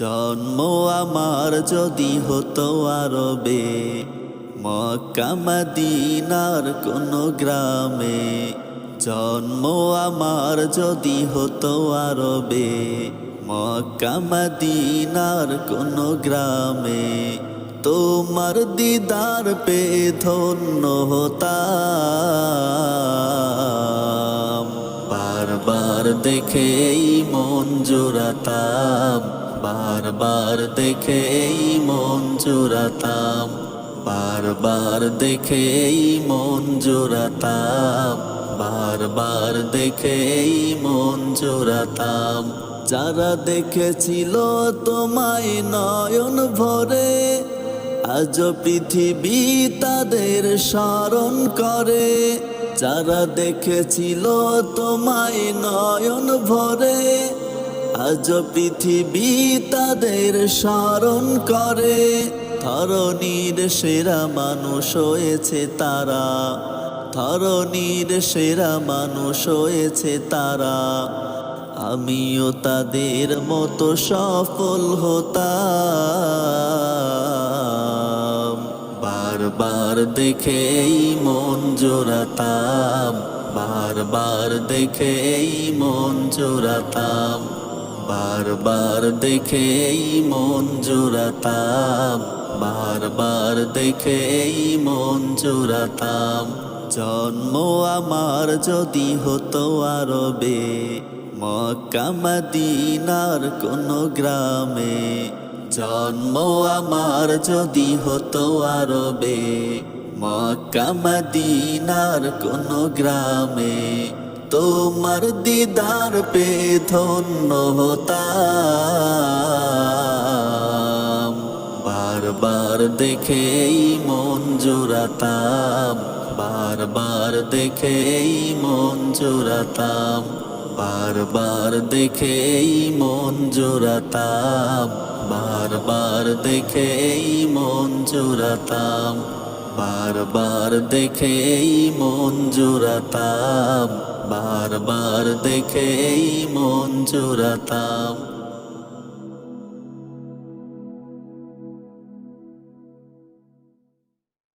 জন্ম আমার যদি হতো আরবে, মক্কা মদিনার কোন গ্রামে, জন্ম আমার যদি হতো আরবে, মক্কা মদিনার কোন গ্রামে, তোমার দিদার পে ধন্য হতাম। বারবার দেখেই মন জোড়াতাম। বারবার দেখেই মন জোড়াতাম। বারবার দেখেই মন জোড়াতাম। বারবার দেখেই মন জোড়াতাম। যারা দেখেছিল তোমায় নয়ন ভরে, আজ পৃথিবী তাদের স্মরণ করে। যারা দেখেছিল তোমায় নয়ন ভরে আজ পৃথিবী তাদের স্মরণ করে। ধরণীর সেরা মানুষ হয়েছে তারা। ধরণীর সেরা মানুষ হয়েছে তারা। আমিও তাদের মতো সফল হতাম। বারবার দেখেই মন জোড়াতাম। বারবার দেখেই মন জোড়াতাম। বারবার দেখেই মন জোড়াতাম বারবার দেখেই মন জোড়াতাম জন্ম আমার যদি হতো আরবে মক্কা মদিনার কোন গ্রামে। জন্ম আমার যদি হতো আরবে মক্কা মদিনার কোন গ্রামে। তোমার দিদার পে ধন্য হতাম। বারবার দেখেই মন জোড়াতাম। বারবার দেখেই মন জোড়াতাম। বারবার দেখেই মন জোড়াতাম। বারবার দেখেই মন জোড়াতাম। বারবার দেখেই মন জোড়াতাম। বারবার দেখেই মন জোড়াতাম।